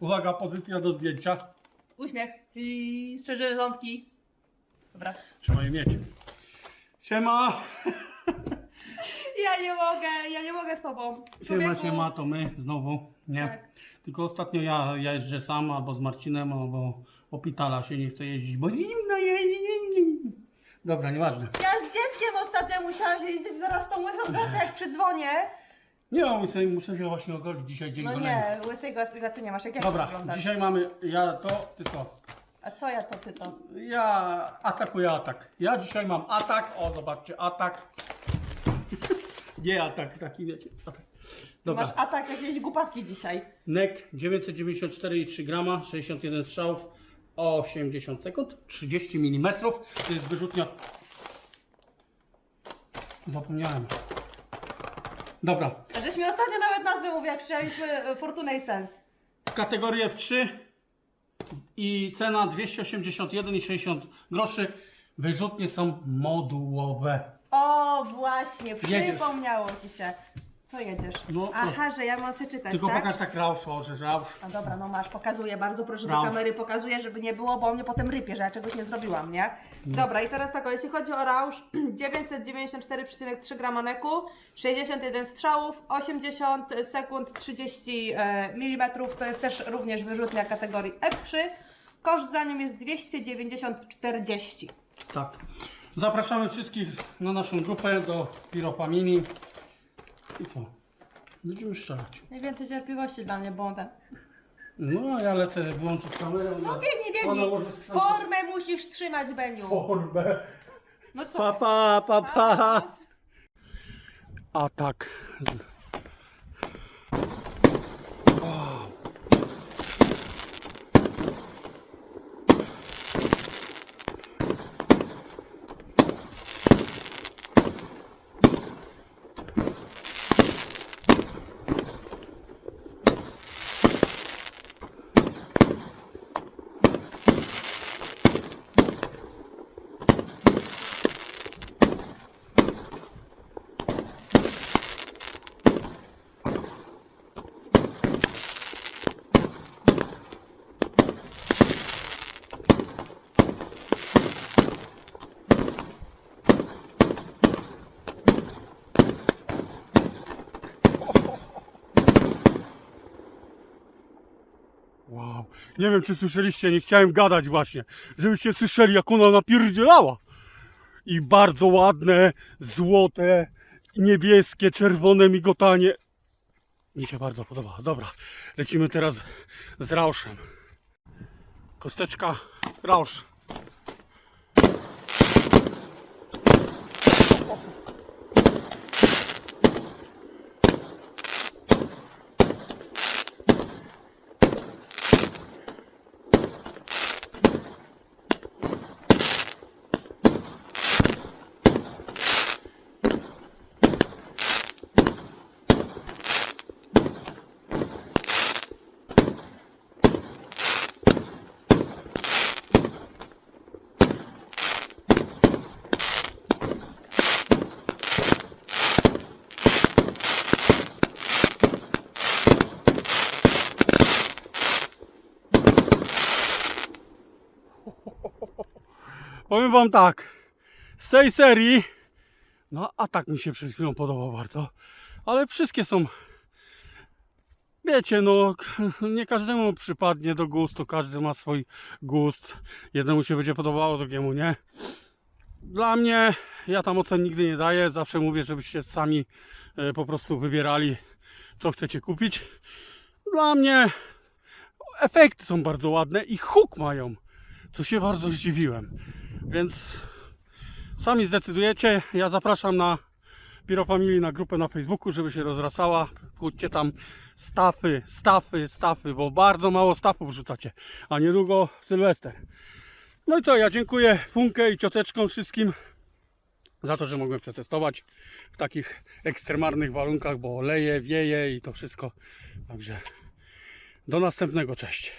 Uwaga, pozycja do zdjęcia. Uśmiech i szczerze ząbki. Dobra. Trzeba je mieć. Siema. Ja nie mogę, ja nie mogę z tobą. Siema, Człowieku. siema, to my znowu. Nie. Tak. Tylko ostatnio ja, ja jeżdżę sam albo z Marcinem, albo opitala się nie chce jeździć, bo zimno jest. Dobra, nieważne. Ja z dzieckiem ostatnio musiałam się jeździć zaraz tą łysą gacę jak przydzwonię. Nie mam muszę, muszę się właśnie ogolić dzisiaj dzień No golenia. nie, łysej gacy gacy nie masz, jak ja Dobra, dzisiaj mamy ja to, ty to. A co ja to, ty to? Ja atakuję atak. Ja dzisiaj mam atak. O, zobaczcie, atak. Nie atak, taki wiecie. Atak. Dobra. Masz atak jakiejś głupawki dzisiaj. NEK 994,3 grama, 61 strzałów, 80 sekund, 30 mm. To jest wyrzutnia. Zapomniałem. Dobra. A żeś mi ostatnio nawet nazwę mówił, jak krzyczeliśmy e, Fortuna i Sens. Kategorię F3 i cena 281,60 groszy. Wyrzutnie są modułowe. O, właśnie, Jedziesz. przypomniało ci się. Co jedziesz? No, Aha, że ja mam sobie czytać, Tylko tak? pokaż tak rausz, o, że rausz. A dobra, no masz, pokazuję, bardzo proszę do Brawo. kamery, pokazuję, żeby nie było, bo mnie potem rypie, że ja czegoś nie zrobiłam, nie? Mm. Dobra, i teraz tak, o, jeśli chodzi o rausz, 994,3 grama neku, 61 strzałów, 80 sekund, 30 e, mm, to jest też również wyrzutnia kategorii F3. Koszt za nią jest 290,40. Tak. Zapraszamy wszystkich na naszą grupę do Piropamini. I co? Będziemy strzelać. Najwięcej cierpliwości dla mnie, bo on ten... No, a ja lecę wyłączyć kamerę. No biegnij, Ona biegnij! Formę musisz trzymać, Beniu. Formę. No co? Pa, pa, pa, pa. Atak. Wow. Nie wiem, czy słyszeliście, nie chciałem gadać właśnie, żebyście słyszeli, jak ona napierdzielała. I bardzo ładne, złote, niebieskie, czerwone migotanie. Mi się bardzo podoba. Dobra, lecimy teraz z rauszem. Kosteczka, rausz. Powiem wam tak, z tej serii, no atak mi się przed chwilą podobał bardzo, ale wszystkie są, wiecie, no nie każdemu przypadnie do gustu, każdy ma swój gust, jednemu się będzie podobało, drugiemu nie. Dla mnie, ja tam ocen nigdy nie daję, zawsze mówię, żebyście sami e, po prostu wybierali, co chcecie kupić. Dla mnie efekty są bardzo ładne i huk mają, co się bardzo zdziwiłem. Więc sami zdecydujecie. Ja zapraszam na Piro Family na grupę na Facebooku, żeby się rozrastała. Kłódźcie tam stafy, stafy, stafy, bo bardzo mało stafów rzucacie. A niedługo Sylwester. No i co, ja dziękuję Funkę i cioteczkom wszystkim za to, że mogłem przetestować w takich ekstremalnych warunkach, bo leje, wieje i to wszystko. Także do następnego, cześć.